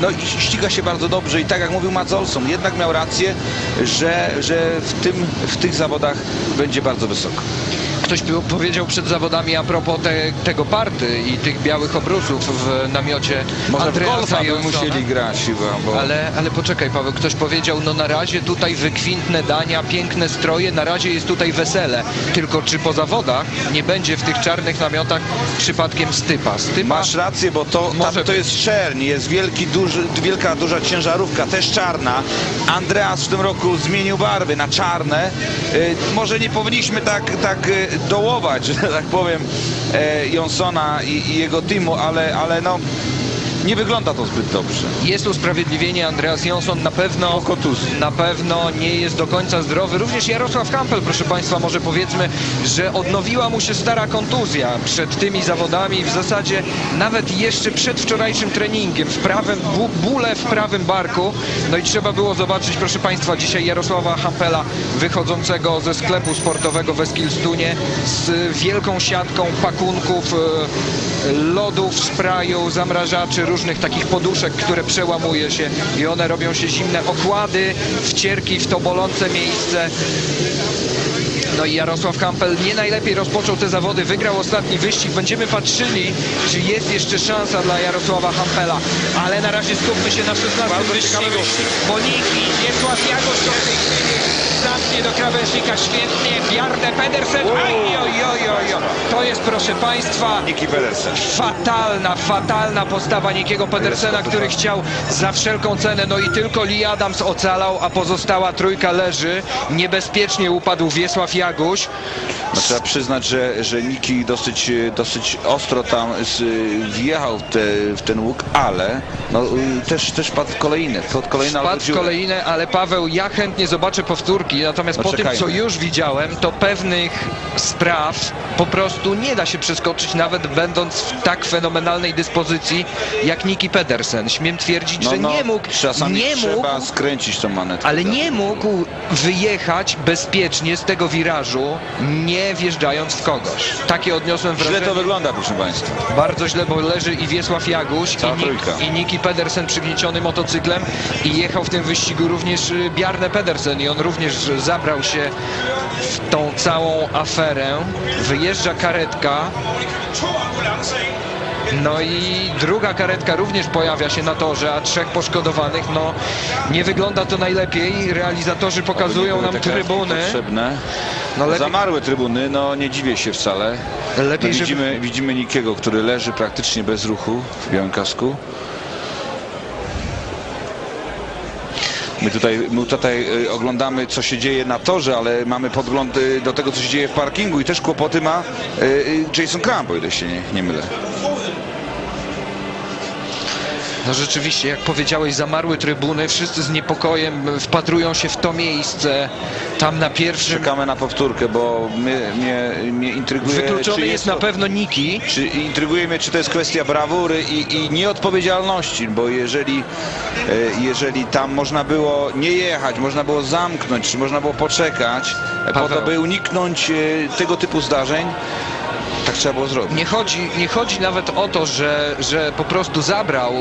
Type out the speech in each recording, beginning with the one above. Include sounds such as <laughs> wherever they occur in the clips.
no i ściga się bardzo dobrze i tak jak mówił Mats Olson, jednak miał rację, że, że w, tym, w tych zawodach będzie bardzo wysoko. Ktoś by powiedział przed zawodami a propos te, tego party i tych białych obrusów w namiocie Może w Andreasa Johnsona. musieli grać chyba, bo... Ale, ale poczekaj Paweł, ktoś powiedział, no na razie tutaj wykwintne dania, piękne stroje, na razie jest tutaj wesele. Tylko czy po zawodach nie będzie w tych czarnych namiotach przypadkiem stypa? Stypa Masz rację, bo to, tam to jest Czerń, jest wielki, duży, wielka, duża ciężarówka, też czarna. Andreas w tym roku zmienił barwy na czarne. Y, może nie powinniśmy tak, tak y, dołować, <laughs> że tak powiem, e, Jonsona i, i jego teamu, ale, ale no, nie wygląda to zbyt dobrze. Jest usprawiedliwienie, Andreas Jonsson na pewno, na pewno nie jest do końca zdrowy. Również Jarosław Kampel, proszę Państwa, może powiedzmy, że odnowiła mu się stara kontuzja przed tymi zawodami. W zasadzie nawet jeszcze przed wczorajszym treningiem. W prawym, bóle w prawym barku. No i trzeba było zobaczyć, proszę Państwa, dzisiaj Jarosława Hampela wychodzącego ze sklepu sportowego w Eskilstunie z wielką siatką pakunków, e, lodów, spraju, zamrażaczy, różnych takich poduszek, które przełamuje się i one robią się zimne. Okłady, wcierki w to bolące miejsce. No i Jarosław Kampel nie najlepiej rozpoczął te zawody, wygrał ostatni wyścig. Będziemy patrzyli, czy jest jeszcze szansa dla Jarosława Hampela. Ale na razie skupmy się na 16 Bardzo wyścigu. Boniki, Wiesław Jagosz to w tej chwili zamknie do krawężnika świetnie. Bjarne Pedersen, aj, oj, oj, oj, oj. To jest, proszę Państwa, Niki Pedersen. fatalna, fatalna postawa Nikiego Pedersena, który chciał za wszelką cenę, no i tylko Lee Adams ocalał, a pozostała trójka leży. Niebezpiecznie upadł Wiesław Jaguś. No, trzeba przyznać, że, że Niki dosyć, dosyć ostro tam z, wjechał w, te, w ten łuk, ale no, y, też, też padł kolejny. Kolejny Padł w dziurę. kolejne, ale Paweł, ja chętnie zobaczę powtórki, natomiast po tym, Poczekajmy. co już widziałem, to pewnych spraw po prostu nie da się przeskoczyć, nawet będąc w tak fenomenalnej dyspozycji jak Niki Pedersen. Śmiem twierdzić, No, że no, nie mógł, Czasami nie mógł trzeba skręcić tą manetę. ale nie mógł wyjechać bezpiecznie z tego wirażu, nie wjeżdżając w kogoś. Takie odniosłem Źle wrażenie. to wygląda, proszę Państwa. Bardzo źle, bo leży i Wiesław Jaguś, Cała i, Nik, i Niki Pedersen przygnieciony motocyklem i jechał w tym wyścigu również y, Bjarne Pedersen i on również zabrał się w tą całą aferę. Wyjeżdża karetka. No i druga karetka również pojawia się na torze, a trzech poszkodowanych, no nie wygląda to najlepiej. Realizatorzy pokazują nam trybuny. Potrzebne. No lepiej- Zamarły trybuny, no nie dziwię się wcale. Lepiej, no, żeby- widzimy, widzimy Nikiego, który leży praktycznie bez ruchu w białym kasku. My tutaj, my tutaj y, oglądamy, co się dzieje na torze, ale mamy podgląd y, do tego, co się dzieje w parkingu i też kłopoty ma y, Jason Crump, o ile się nie, nie mylę. No rzeczywiście, jak powiedziałeś, zamarły trybuny, wszyscy z niepokojem wpatrują się w to miejsce, tam na pierwszym. Czekamy na powtórkę, bo mnie, mnie, mnie intryguje, Wykluczony jest na pewno Niki. Czy intryguje mnie, czy to jest kwestia brawury i, i nieodpowiedzialności, bo jeżeli, e, jeżeli tam można było nie jechać, można było zamknąć, czy można było poczekać, e, po Paweł. to, by uniknąć e, tego typu zdarzeń, tak trzeba było zrobić. Nie chodzi, nie chodzi nawet o to, że, że po prostu zabrał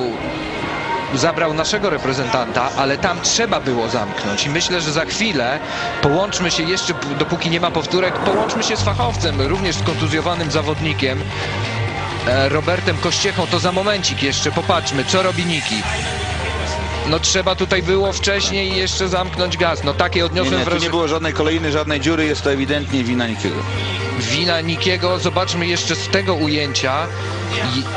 zabrał naszego reprezentanta, ale tam trzeba było zamknąć i myślę, że za chwilę połączmy się jeszcze, dopóki nie ma powtórek, połączmy się z fachowcem, również z kontuzjowanym zawodnikiem e, Robertem Kościechą, to za momencik jeszcze popatrzmy, co robi Niki. No trzeba tutaj było wcześniej jeszcze zamknąć gaz. No takie Nie, odniosłem nie, tu wrażenie. nie było żadnej kolejny, żadnej dziury, jest to ewidentnie wina Nikiego. Wina Nikiego. Zobaczmy jeszcze z tego ujęcia,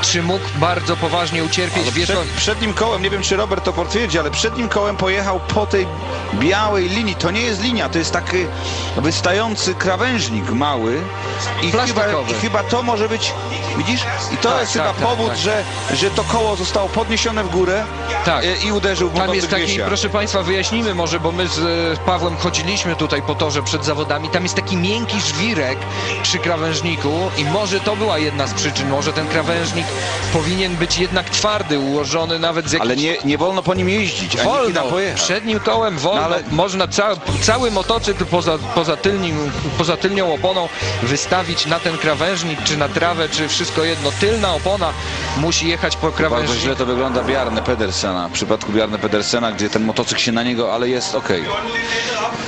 czy mógł bardzo poważnie ucierpieć. Przed, przednim kołem, nie wiem czy Robert to potwierdzi, ale przednim kołem pojechał po tej białej linii. To nie jest linia, to jest taki wystający krawężnik mały i chyba, i chyba to może być, widzisz? I to Tak, jest tak, chyba tak, powód, tak. Że, że to koło zostało podniesione w górę Tak. e, i uderzył w Tam jest taki, Wiesia. proszę Państwa, wyjaśnijmy może, bo my z e, Pawłem chodziliśmy tutaj po torze przed zawodami. Tam jest taki miękki żwirek przy krawężniku i może to była jedna z przyczyn. Może ten krawężnik powinien być jednak twardy, ułożony nawet z jakimś... Ale nie, nie wolno po nim jeździć, Wolno, przednim kołem wolno, No ale- można ca cały motocykl poza, poza, tylnim, poza tylnią oponą wystawić na ten krawężnik, czy na trawę, czy wszystko wszystko jedno. Tylna opona musi jechać po Bardzo krawędzi. źle to wygląda Bjarne Pedersena. W przypadku Bjarne Pedersena, gdzie ten motocykl się na niego, ale jest okej.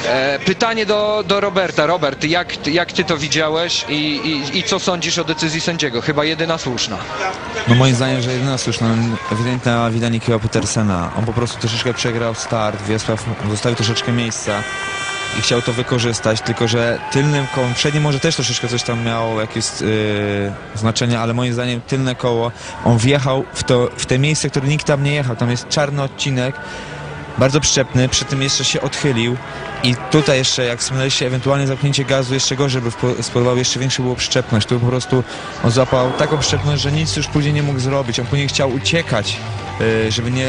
E, pytanie do, do Roberta. Robert, jak, ty- jak ty to widziałeś i, i, i co sądzisz o decyzji sędziego? Chyba jedyna słuszna. No moim zdaniem, że jedyna słuszna, ewidentna wina Nikiego Petersena. On po prostu troszeczkę przegrał start, Wiesław zostawił troszeczkę miejsca i chciał to wykorzystać, tylko że tylnym kołem, przednim może też troszeczkę coś tam miało jakieś yy, znaczenie, ale moim zdaniem tylne koło, on wjechał w, to, w te miejsce, które nikt tam nie jechał, tam jest czarny odcinek, bardzo przyczepny, przy tym jeszcze się odchylił i tutaj jeszcze, jak wspomnieliście, ewentualnie zamknięcie gazu jeszcze gorzej by spowodowało, jeszcze większa była przyczepność. Tu po prostu on złapał taką przyczepność, że nic już później nie mógł zrobić. On później chciał uciekać, y, żeby nie...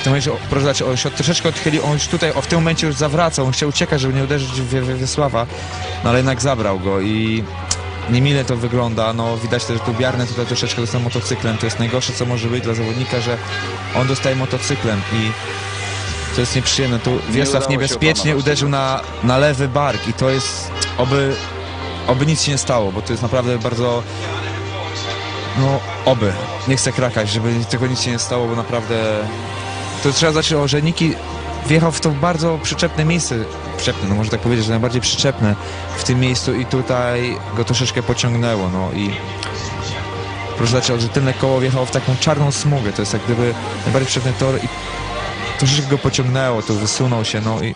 W tym momencie, proszę zobaczyć, on się troszeczkę odchylił, on już tutaj, w tym momencie już zawracał, on chciał uciekać, żeby nie uderzyć w Wie- Wie- Wiesława, no ale jednak zabrał go i niemile to wygląda, no widać też, że tu Bjarne tutaj troszeczkę dostał motocyklem, to jest najgorsze, co może być dla zawodnika, że on dostaje motocyklem i to jest nieprzyjemne. Tu Wiesław niebezpiecznie uderzył na, na lewy bark i to jest oby, oby nic się nie stało, bo to jest naprawdę bardzo no oby. Nie chcę krakać, żeby tego nic się nie stało, bo naprawdę to trzeba zacząć, że Niki wjechał w to bardzo przyczepne miejsce, przyczepne, no może tak powiedzieć, że najbardziej przyczepne w tym miejscu i tutaj go troszeczkę pociągnęło, no i proszę zobaczyć, że tylne koło wjechało w taką czarną smugę, to jest jak gdyby najbardziej przyczepny tor i troszeczkę go pociągnęło, to wysunął się, no i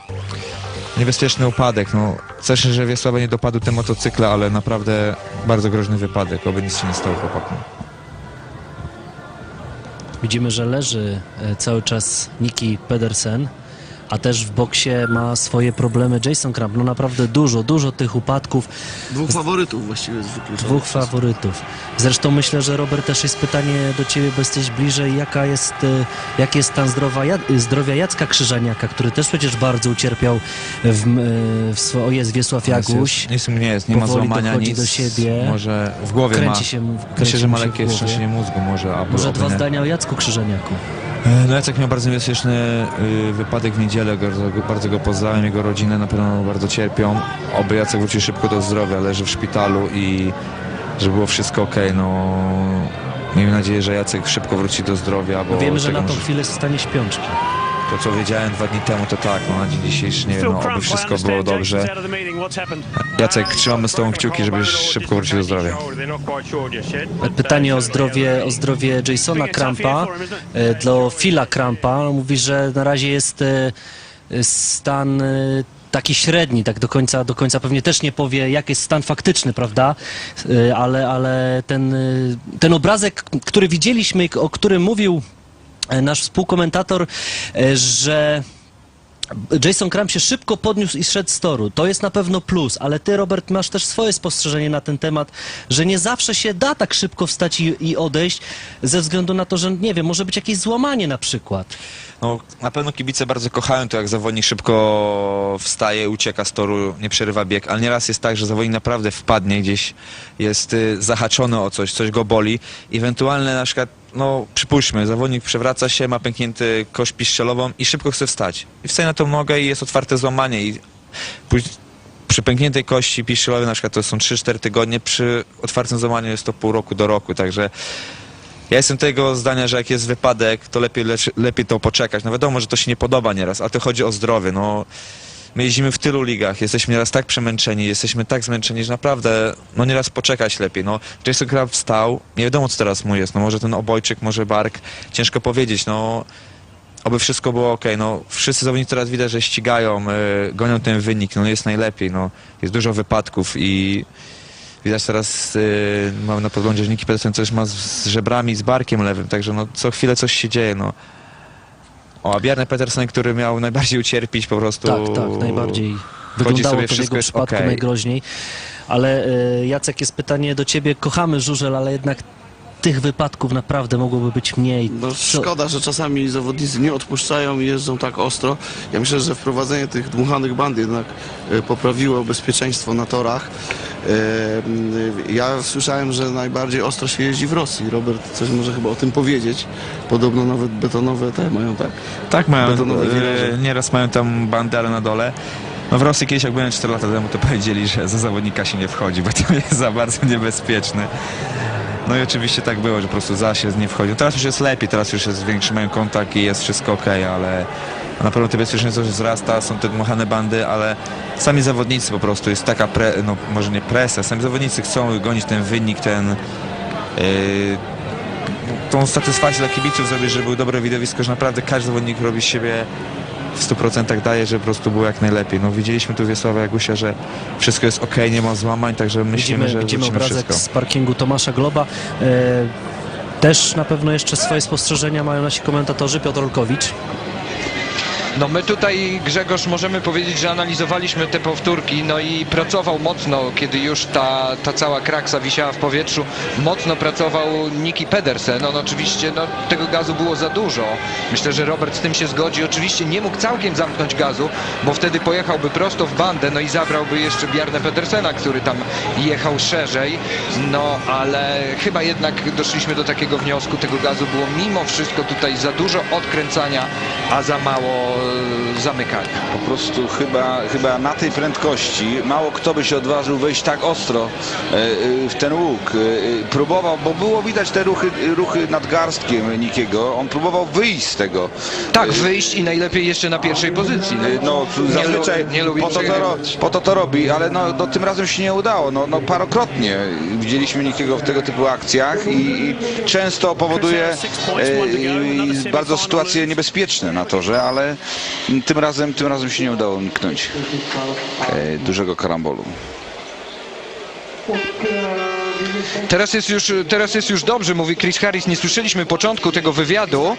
niebezpieczny upadek, no. Cieszę że Wiesława nie dopadł te motocykle, ale naprawdę bardzo groźny wypadek, oby nic się nie stało chłopakom. Widzimy, że leży e, cały czas Niki Pedersen, a też w boksie ma swoje problemy Jason Kramp. No naprawdę dużo, dużo tych upadków, Dwóch faworytów właściwie jest wykluczonych. dwóch faworytów. Zresztą myślę, że Robert też jest pytanie do Ciebie, bo jesteś bliżej, jaka jest, e, jaki jest stan zdrowia, zdrowia Jacka Krzyżaniaka, który też przecież bardzo ucierpiał w, e, w swo- o jest Wiesław Jaguś. Nic mu nie jest, nie ma powoli złamania, nic. do siebie. Może w głowie Kręci ma. się, mu- Myślę, kręci że ma lekkie głowie. wstrząsienie mózgu może, albo Może dwa zdania o Jacku Krzyżaniaku. E, No Jacek miał bardzo niebezpieczny y, wypadek w niedzielę, bardzo, bardzo go pozdrawiam, jego rodzinę na pewno bardzo cierpią. Oby Jacek wrócił szybko do zdrowia, leży w szpitalu i żeby było wszystko ok. No, miejmy nadzieję, że Jacek szybko wróci do zdrowia, bo Wiemy, że na tą chwilę stanie śpiączki. To co wiedziałem dwa dni temu to tak, no na dzień dzisiejszy nie wiem, no, oby wszystko było dobrze. Jacek, trzymamy z tobą kciuki, żebyś szybko wrócił do zdrowia. Pytanie o zdrowie, o zdrowie Jasona Krampa, e, dla Phila Krampa. Mówi, że na razie jest e, stan e, taki średni, tak do końca, do końca pewnie też nie powie, jaki jest stan faktyczny, prawda? Ale, ale ten, ten obrazek, który widzieliśmy, o którym mówił nasz współkomentator, e, że Jason Kramp się szybko podniósł i szedł z toru. To jest na pewno plus, ale ty, Robert, masz też swoje spostrzeżenie na ten temat, że nie zawsze się da tak szybko wstać i, i odejść, ze względu na to, że nie wiem, może być jakieś złamanie na przykład. No, na pewno kibice bardzo kochają to, jak zawodnik szybko wstaje, ucieka z toru, nie przerywa bieg, ale nieraz jest tak, że zawodnik naprawdę wpadnie gdzieś, jest y, zahaczony o coś, coś go boli. Ewentualne na przykład, no przypuśćmy, zawodnik przewraca się, ma pęknięty kość piszczelową i szybko chce wstać. I wstaje na tą nogę i jest otwarte złamanie i przy pękniętej kości piszczelowej na przykład to są 3-4 tygodnie, przy otwartym złamaniu jest to pół roku do roku, także ja jestem tego zdania, że jak jest wypadek, to lepiej, lepiej to poczekać. No wiadomo, że to się nie podoba nieraz, ale to chodzi o zdrowie. No, my jeździmy w tylu ligach, jesteśmy nieraz tak przemęczeni, jesteśmy tak zmęczeni, że naprawdę, no nieraz poczekać lepiej. No, Jason Krab wstał, nie wiadomo co teraz mu jest, no może ten obojczyk, może bark, ciężko powiedzieć, no oby wszystko było ok. No, wszyscy zawodnicy teraz widać, że ścigają, y, gonią ten wynik, no jest najlepiej, no, jest dużo wypadków i widać teraz, y, mamy na podglądzie, że Niki Pedersen coś ma z, z żebrami, z barkiem lewym, także no, co chwilę coś się dzieje, no. O, a Bjarne Petersen, który miał najbardziej ucierpieć po prostu. Tak, tak, najbardziej wyglądało sobie, to w jego przypadku okej. najgroźniej. Ale e, Jacek, jest pytanie do ciebie. Kochamy żużel, ale jednak tych wypadków naprawdę mogłoby być mniej. No, szkoda, że czasami zawodnicy nie odpuszczają i jeżdżą tak ostro. Ja myślę, że wprowadzenie tych dmuchanych band jednak e, poprawiło bezpieczeństwo na torach. E, Ja słyszałem, że najbardziej ostro się jeździ w Rosji. Robert coś może chyba o tym powiedzieć. Podobno nawet betonowe te mają, tak? Tak, mają, Betonowe e, nieraz mają tam bandy, ale na dole. No w Rosji kiedyś, jak byłem 4 lata temu, to <laughs> powiedzieli, że za zawodnika się nie wchodzi, bo to jest za bardzo niebezpieczne. No i oczywiście tak było, że po prostu zasięg nie wchodził. Teraz już jest lepiej, teraz już jest większy mają kontakt i jest wszystko ok, ale na pewno te bezpieczeństwo wzrasta, są te dmuchane bandy, ale sami zawodnicy po prostu jest taka, pre, no może nie presja, sami zawodnicy chcą gonić ten wynik, ten yy, tą satysfakcję dla kibiców zrobić, żeby było dobre widowisko, że naprawdę każdy zawodnik robi z siebie w 100% daje, żeby po prostu było jak najlepiej. No widzieliśmy tu Wiesława Jagusia, że wszystko jest ok, nie ma złamań, także myślimy, Widzimy, że widzimy wrócimy obrazek wszystko. z parkingu Tomasza Globa. E, też na pewno jeszcze swoje spostrzeżenia mają nasi komentatorzy. Piotr Olkowicz. No my tutaj, Grzegorz, możemy powiedzieć, że analizowaliśmy te powtórki, no i pracował mocno, kiedy już ta, ta cała kraksa wisiała w powietrzu, mocno pracował Niki Pedersen. On oczywiście, no tego gazu było za dużo. Myślę, że Robert z tym się zgodzi. Oczywiście nie mógł całkiem zamknąć gazu, bo wtedy pojechałby prosto w bandę, no i zabrałby jeszcze Bjarne Pedersena, który tam jechał szerzej. No ale chyba jednak doszliśmy do takiego wniosku, tego gazu było mimo wszystko tutaj za dużo odkręcania, a za mało zamykania. Po prostu chyba, chyba na tej prędkości mało kto by się odważył wejść tak ostro e, e, w ten łuk. E, Próbował, bo było widać te ruchy, ruchy nad garstkiem Nikiego. On próbował wyjść z tego. Tak, wyjść i najlepiej jeszcze na pierwszej pozycji. No, Nie zazwyczaj nie lubi po, to to po to to robi, ale no, no, tym razem się nie udało. No, no parokrotnie widzieliśmy Nikiego w tego typu akcjach i, i często powoduje e, bardzo sytuacje niebezpieczne na torze, ale tym razem, tym razem się nie udało uniknąć e, dużego karambolu. Teraz jest, już, teraz jest już dobrze, mówi Chris Harris. Nie słyszeliśmy początku tego wywiadu.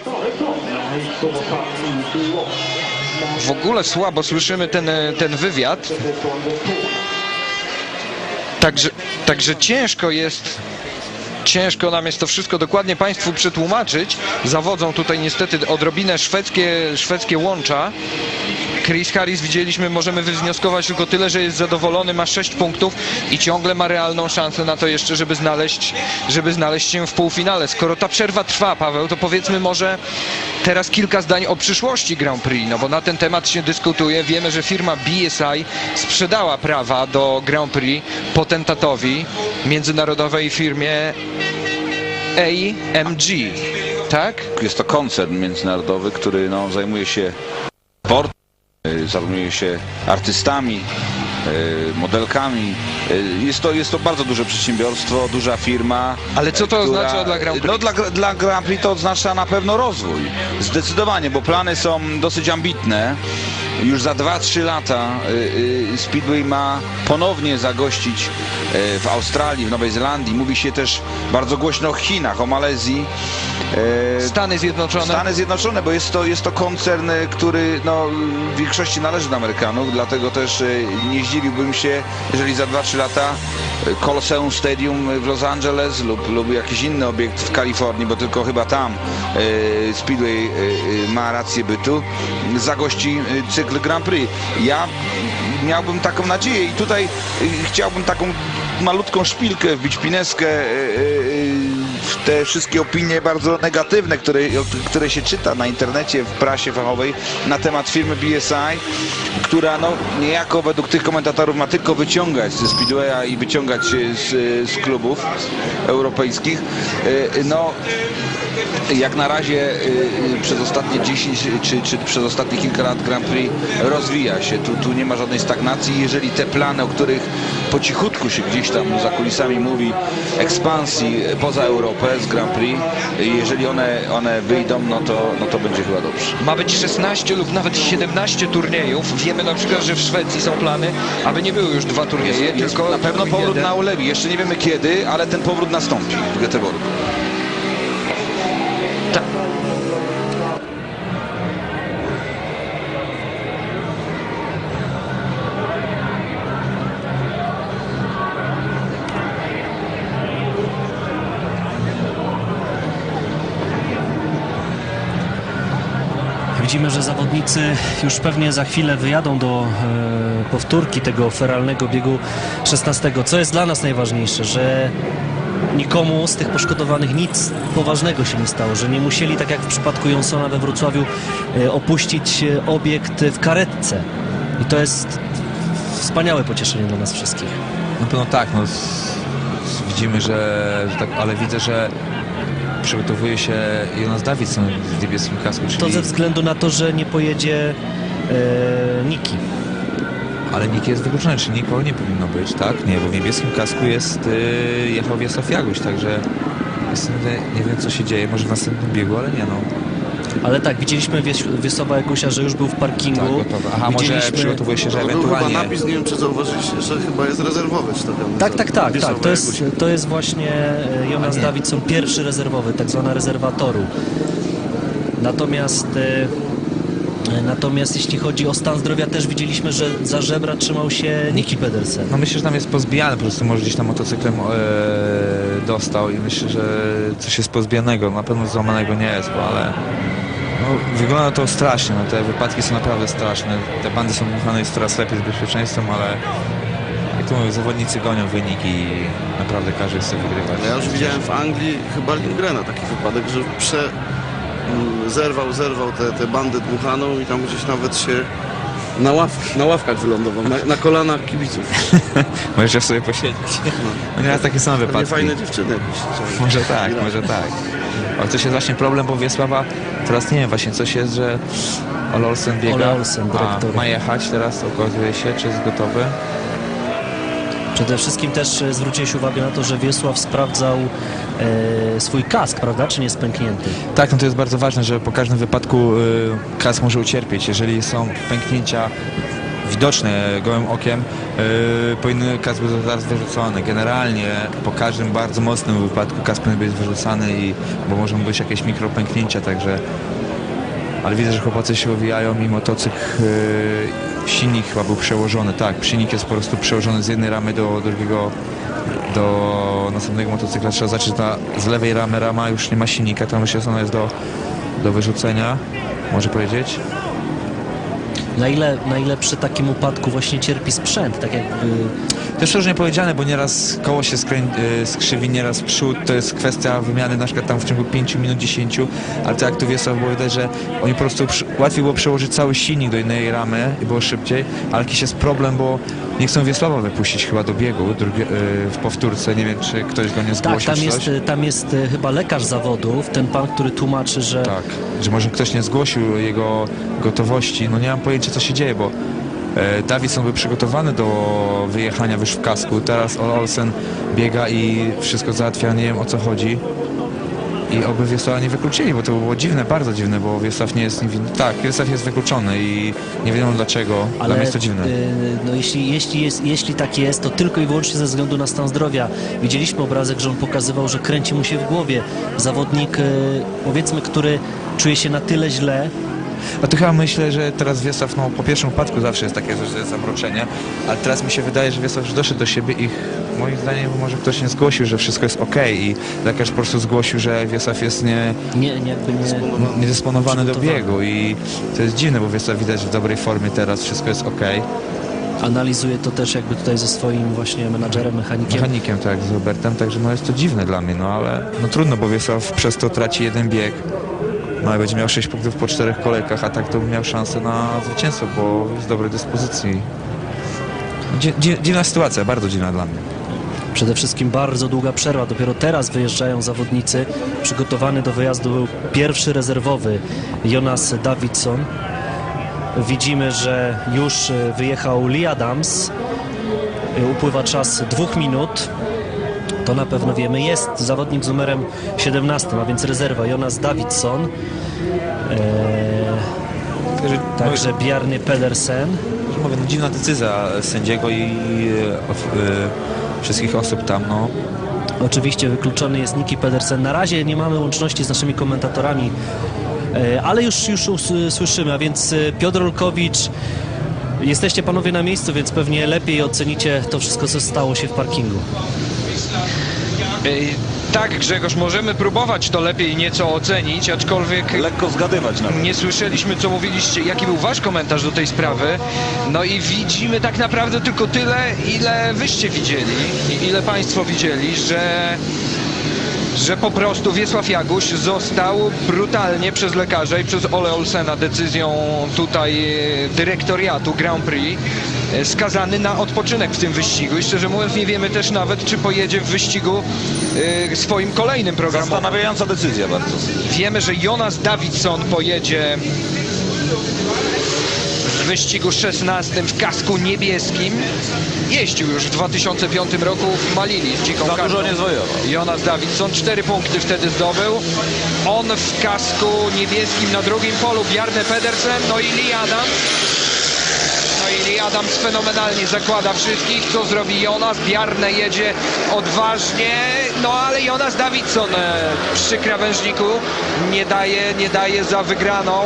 W ogóle słabo słyszymy ten, ten wywiad. Także, także ciężko jest Ciężko nam jest to wszystko dokładnie Państwu przetłumaczyć. Zawodzą tutaj niestety odrobinę szwedzkie, szwedzkie łącza. Chris Harris widzieliśmy, możemy wywnioskować tylko tyle, że jest zadowolony, ma 6 punktów i ciągle ma realną szansę na to jeszcze, żeby znaleźć, żeby znaleźć się w półfinale. Skoro ta przerwa trwa, Paweł, to powiedzmy może teraz kilka zdań o przyszłości Grand Prix, no bo na ten temat się dyskutuje. Wiemy, że firma BSI sprzedała prawa do Grand Prix potentatowi, międzynarodowej firmie AMG, tak? Jest to koncern międzynarodowy, który no, zajmuje się sportem, y, zajmuje się artystami, y, modelkami. Y, Jest to, jest to bardzo duże przedsiębiorstwo, duża firma. Ale co to y, oznacza dla Grand Prix? No, dla, dla Grand Prix to oznacza na pewno rozwój. Zdecydowanie, bo plany są dosyć ambitne. Już za 2-3 lata y, y, Speedway ma ponownie zagościć y, w Australii, w Nowej Zelandii. Mówi się też bardzo głośno o Chinach, o Malezji. Y, Stany Zjednoczone. Stany Zjednoczone, bo jest to, jest to koncern, y, który no, w większości należy do Amerykanów, dlatego też y, nie zdziwiłbym się, jeżeli za 2-3 lata Coliseum Stadium w Los Angeles lub, lub jakiś inny obiekt w Kalifornii, bo tylko chyba tam Speedway ma rację bytu, zagości cykl Grand Prix. Ja miałbym taką nadzieję i tutaj chciałbym taką malutką szpilkę wbić, pineskę te wszystkie opinie bardzo negatywne, które, które się czyta na internecie, w prasie fachowej na temat firmy BSI, która no niejako według tych komentatorów ma tylko wyciągać ze Speedwaya i wyciągać z, z klubów europejskich. Y, No jak na razie y, przez ostatnie 10 czy, czy przez ostatnie kilka lat Grand Prix rozwija się. Tu, tu nie ma żadnej stagnacji. Jeżeli te plany, o których po cichutku się gdzieś tam za kulisami mówi, ekspansji poza Europę z Grand Prix, jeżeli one, one wyjdą, no to, no to będzie chyba dobrze. Ma być 16 lub nawet 17 turniejów. Wiemy na przykład, że w Szwecji są plany, aby nie były już dwa turnieje, Jest tylko na pewno powrót jeden. na Ulewi. Jeszcze nie wiemy kiedy, ale ten powrót nastąpi w Göteborgu. Widzimy, że zawodnicy już pewnie za chwilę wyjadą do e, powtórki tego feralnego biegu 16. Co jest dla nas najważniejsze, że nikomu z tych poszkodowanych nic poważnego się nie stało, że nie musieli, tak jak w przypadku Jonsona we Wrocławiu, e, opuścić e, obiekt w karetce. I to jest wspaniałe pocieszenie dla nas wszystkich. Na pewno tak, no, widzimy, że, że tak, ale widzę, że przygotowuje się Jonas Davidson w niebieskim kasku, czyli... To ze względu na to, że nie pojedzie e, Niki. Ale Nick jest wykluczony, czy nikogo nie powinno być, tak? Nie, bo w niebieskim kasku jest jechał Wiesław Jaguś, także jestem, nie wiem co się dzieje, może w następnym biegu, ale nie no. Ale tak, widzieliśmy Wies- Wiesława Jagusia, że już był w parkingu. Tak. Aha, może Widzieliśmy- przygotowuje się, że Był chyba ewentualnie... napis, nie wiem czy zauważyliście, że chyba jest rezerwowy wstawiony. Tak, tak, tak, tak. To jest, to jest właśnie e, Jonas. Davidson, pierwszy rezerwowy, tak zwana rezerwa toru. Natomiast e, natomiast jeśli chodzi o stan zdrowia, też widzieliśmy, że za żebra trzymał się Niki Pedersen. No myślę, że tam jest pozbijany, po prostu może gdzieś tam motocyklem e, dostał i myślę, że coś jest pozbijanego, na pewno złamanego nie jest, bo ale no, wygląda to strasznie, no, te wypadki są naprawdę straszne, te bandy są dmuchane, jest coraz lepiej z bezpieczeństwem, ale jak to mówię, zawodnicy gonią wynik i naprawdę każdy chce wygrywać. Ja już widziałem w Anglii chyba Lindgrena taki wypadek, że prze, mm, zerwał, zerwał tę te, bandę dmuchaną i tam gdzieś nawet się na, ław, na ławkach wylądował, na, na kolanach kibiców. <laughs> Możesz sobie posiedzieć. No nieraz takie są Pewnie wypadki. fajne dziewczyny jakieś. Może tak, może tak. O, to jest właśnie problem, bo Wiesława teraz nie wiem właśnie coś jest, że Ole Olsen biega. Ole Olsen, dyrektor. A, ma jechać teraz, okazuje się, czy jest gotowy. Przede wszystkim też e, zwróciłeś uwagę na to, że Wiesław sprawdzał e, swój kask, prawda, czy nie jest pęknięty. Tak, no to jest bardzo ważne, że po każdym wypadku y, kask może ucierpieć. Jeżeli są pęknięcia widoczne gołym okiem, y, powinny kask być zaraz wyrzucony. Generalnie po każdym bardzo mocnym wypadku kask powinien być wyrzucany, i, bo mogą być jakieś mikropęknięcia, także ale widzę, że chłopacy się owijają i motocykl, yy, silnik chyba był przełożony, tak, silnik jest po prostu przełożony z jednej ramy do drugiego, do następnego motocykla. Trzeba zacząć, z lewej ramy rama już nie ma silnika, to myślę, że ona jest do, do wyrzucenia, może powiedzieć. Na ile, na ile przy takim upadku właśnie cierpi sprzęt, tak jakby jest różnie powiedziane, bo nieraz koło się skrę... y, skrzywi, nieraz przód, to jest kwestia wymiany na przykład tam w ciągu 5 minut, 10, ale to jak tu Wiesław było że oni po prostu przy... łatwiej było przełożyć cały silnik do innej ramy i było szybciej, ale jakiś jest problem, bo nie chcą Wiesława wypuścić chyba do biegu y, w powtórce, nie wiem czy ktoś go nie Tak, zgłosił tam czy jest, tam jest e, chyba lekarz zawodów, ten pan, który tłumaczy, że Tak, że może ktoś nie zgłosił jego gotowości, no nie mam pojęcia co się dzieje, bo e, Davidson był przygotowany do wyjechania już w kasku, teraz Olsen biega i wszystko załatwia, nie wiem o co chodzi. I oby Wiesława nie wykluczyli, bo to było dziwne, bardzo dziwne, bo Wiesław nie jest niewinny. Tak, Wiesław jest wykluczony i nie wiadomo dlaczego. Dla mnie jest to dziwne. e, no jeśli, jeśli, jest, jeśli tak jest, to tylko i wyłącznie ze względu na stan zdrowia. Widzieliśmy obrazek, że on pokazywał, że kręci mu się w głowie. Zawodnik, e, powiedzmy, który czuje się na tyle źle, A to chyba myślę, że teraz Wiesław, no po pierwszym upadku zawsze jest takie, że jest zamroczenie, ale teraz mi się wydaje, że Wiesław już doszedł do siebie i moim zdaniem może ktoś nie zgłosił, że wszystko jest ok i lekarz po prostu zgłosił, że Wiesław jest nie, nie, nie, jakby nie, niedysponowany do biegu i to jest dziwne, bo Wiesław widać w dobrej formie teraz, wszystko jest ok. analizuje to też jakby tutaj ze swoim właśnie menadżerem, mechanikiem. Mechanikiem tak, z Robertem, także no jest to dziwne dla mnie, no ale no trudno, bo Wiesław przez to traci jeden bieg. No będzie miał 6 punktów po czterech kolejkach, a tak to by miał szansę na zwycięstwo, bo jest w dobrej dyspozycji. Dzi- dzi- Dziwna sytuacja, bardzo dziwna dla mnie. Przede wszystkim bardzo długa przerwa. Dopiero teraz wyjeżdżają zawodnicy. Przygotowany do wyjazdu był pierwszy rezerwowy Jonas Davidson. Widzimy, że już wyjechał Lee Adams. Upływa czas dwóch minut. To na pewno wiemy. Jest zawodnik z numerem 17, a więc rezerwa Jonas Davidson. E, Także, Bjarny Pedersen. mówię, no, dziwna decyzja sędziego i e, e, wszystkich osób tam, no. Oczywiście wykluczony jest Niki Pedersen. Na razie nie mamy łączności z naszymi komentatorami, e, ale już, już słyszymy, a więc e, Piotr Olkowicz, jesteście panowie na miejscu, więc pewnie lepiej ocenicie to wszystko, co stało się w parkingu. Ej, Tak, Grzegorz, możemy próbować to lepiej nieco ocenić, aczkolwiek Lekko zgadywać nawet. nie słyszeliśmy, co mówiliście, jaki był wasz komentarz do tej sprawy. No i widzimy tak naprawdę tylko tyle, ile wyście widzieli i ile państwo widzieli, że że po prostu Wiesław Jaguś został brutalnie przez lekarza i przez Ole Olsena decyzją tutaj e, dyrektoriatu Grand Prix e, skazany na odpoczynek w tym wyścigu i szczerze mówiąc nie wiemy też nawet, czy pojedzie w wyścigu e, swoim kolejnym programowym. Zastanawiająca decyzja bardzo. Wiemy, że Jonas Davidson pojedzie w wyścigu 16 w kasku niebieskim. Jeździł już w 2005 roku w Malili z dziką Za dużo nie zwojował. Jonas Davidson cztery punkty wtedy zdobył. On w kasku niebieskim na drugim polu Bjarne Pedersen, no i Lee Adams. Adams fenomenalnie zakłada wszystkich. Co zrobi Jonas? Bjarne jedzie odważnie, no ale Jonas Davidson e, przy krawężniku nie daje, nie daje za wygraną.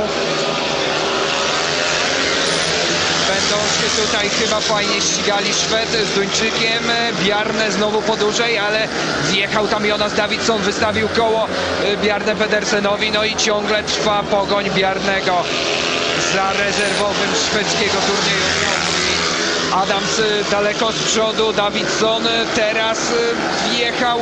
Będą się tutaj chyba fajnie ścigali Szwed z Duńczykiem. Bjarne znowu podłużej, ale wjechał tam Jonas Davidson, wystawił koło Bjarne Pedersenowi, no i ciągle trwa pogoń Bjarnego za rezerwowym szwedzkiego turnieju. Adams daleko z przodu, Davidson teraz y, wjechał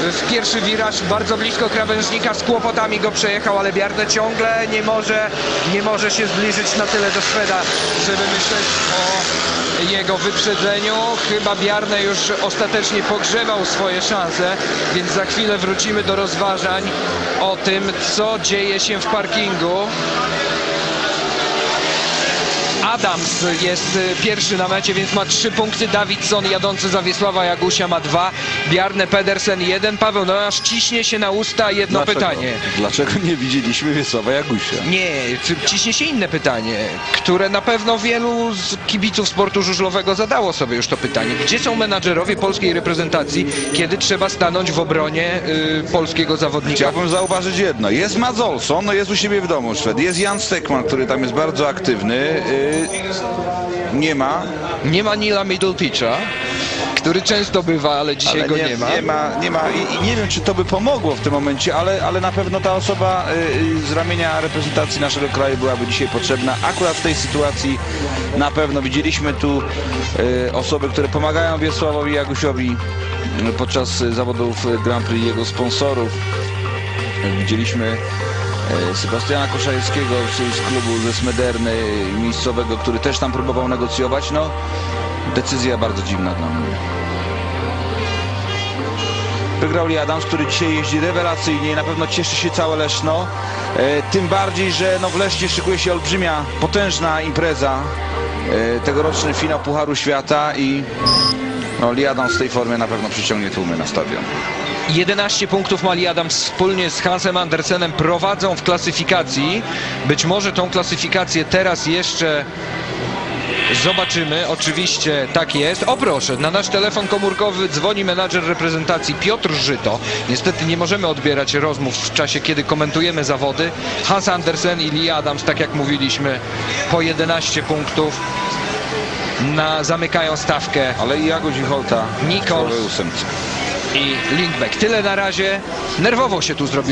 w pierwszy wiraż bardzo blisko krawężnika, z kłopotami go przejechał, ale Bjarne ciągle nie może, nie może się zbliżyć na tyle do Szweda, żeby myśleć o jego wyprzedzeniu. Chyba Bjarne już ostatecznie pogrzewał swoje szanse, więc za chwilę wrócimy do rozważań o tym, co dzieje się w parkingu. Adams jest y, pierwszy na mecie, więc ma trzy punkty. Davidson jadący za Wiesława Jagusia ma dwa. Bjarne Pedersen jeden. Paweł, no aż ciśnie się na usta jedno Dlaczego? pytanie. Dlaczego nie widzieliśmy Wiesława Jagusia? Nie, ciśnie się inne pytanie, które na pewno wielu z kibiców sportu żużlowego zadało sobie już to pytanie. Gdzie są menadżerowie polskiej reprezentacji, kiedy trzeba stanąć w obronie y, polskiego zawodnika? Chciałbym zauważyć jedno. Jest Mats Olsson, no jest u siebie w domu Szwed. Jest Jan Stekman, który tam jest bardzo aktywny. Yy, nie ma. Nie ma Nila Middlepitcha, który często bywa, ale dzisiaj ale go nie, nie ma. Nie ma, nie ma. I, I nie wiem, czy to by pomogło w tym momencie, ale, ale na pewno ta osoba y, z ramienia reprezentacji naszego kraju byłaby dzisiaj potrzebna. Akurat w tej sytuacji na pewno widzieliśmy tu y, osoby, które pomagają Wiesławowi Jagusiowi y, podczas y, zawodów y, Grand Prix, jego sponsorów. Y, Widzieliśmy y, Sebastiana Koszajewskiego z, klubu ze Smederny miejscowego, który też tam próbował negocjować. No, decyzja bardzo dziwna dla mnie. Wygrał Lee Adams, który dzisiaj jeździ rewelacyjnie i na pewno cieszy się całe Leszno. E, tym bardziej, że no w Lesznie szykuje się olbrzymia, potężna impreza. E, tegoroczny finał Pucharu Świata i no, Lee Adams w tej formie na pewno przyciągnie tłumy na stadion. 11 punktów Mali Adams wspólnie z Hansem Andersenem prowadzą w klasyfikacji. Być może tą klasyfikację teraz jeszcze zobaczymy. Oczywiście tak jest. O proszę, na nasz telefon komórkowy dzwoni menadżer reprezentacji Piotr Żyto. Niestety nie możemy odbierać rozmów w czasie, kiedy komentujemy zawody. Hans Andersen i Lee Adams, tak jak mówiliśmy, po 11 punktów na, zamykają stawkę Ale i Jagoś i Holta I Lindbeck. Tyle na razie. Nerwowo się tu zrobiło.